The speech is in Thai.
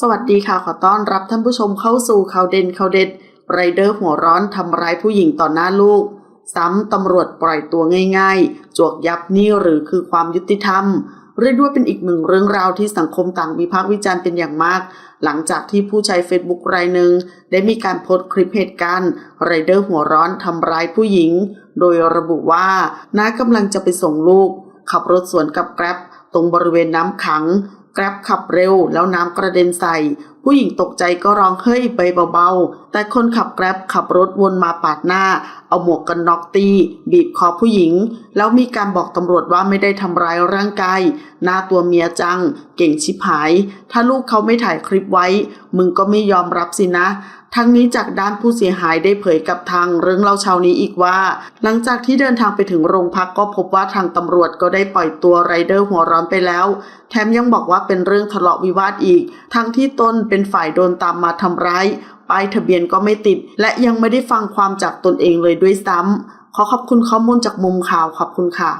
สวัสดีค่ะ ขอต้อนรับท่านผู้ชมเข้าสู่ข่าวเด่นข่าวเด็ดไรเดอร์หัวร้อนทำร้ายผู้หญิงต่อหน้าลูก ซ้ำตำรวจปล่อยตัวง่ายๆ จวกยับนี่หรือคือความยุติธรรม เรียกด้วยเป็นอีกหนึ่งเรื่องราวที่สังคมต่างวิพากษ์วิจารณ์เป็นอย่างมาก หลังจากที่ผู้ใช้ Facebook รายหนึ่งได้มีการโพสต์คลิปเหตุการณ์ไรเดอร์หัวร้อนทำร้ายผู้หญิง โดยระบุว่าน้ากำลังจะไปส่งลูก ขับรถสวนกับแกร็บตรงบริเวณน้ำขัง แกร็บขับเร็วแล้วน้ำกระเด็นใส่ ผู้หญิงตกใจก็ร้องเฮ้ยไปเบาๆ แต่คนขับแกร็บขับรถวนมาปาดหน้า เอาหมวกกันน็อกตี บีบคอผู้หญิง แล้วมีการบอกตำรวจว่าไม่ได้ทำร้ายร่างกายหน้าตัวเมียจัง เก่งชิบหาย ถ้าลูกเขาไม่ถ่ายคลิปไว้ มึงก็ไม่ยอมรับสินะ ทั้งนี้จากด้านผู้เสียหายได้เผยกับทางเรื่องเล่าเช้านี้อีกว่า หลังจากที่เดินทางไปถึงโรงพักก็พบว่าทางตำรวจก็ได้ปล่อยตัวไรเดอร์หัวร้อนไปแล้ว แถมยังบอกว่าเป็นเรื่องทะเลาะวิวาทอีก ทั้งที่ตนเป็นฝ่ายโดนตามมาทำร้ายป้ายทะเบียนก็ไม่ติด และยังไม่ได้ฟังความจากตนเองเลยด้วยซ้ำขอขอบคุณข้อมูลจากมุมข่าวขอบคุณค่ะ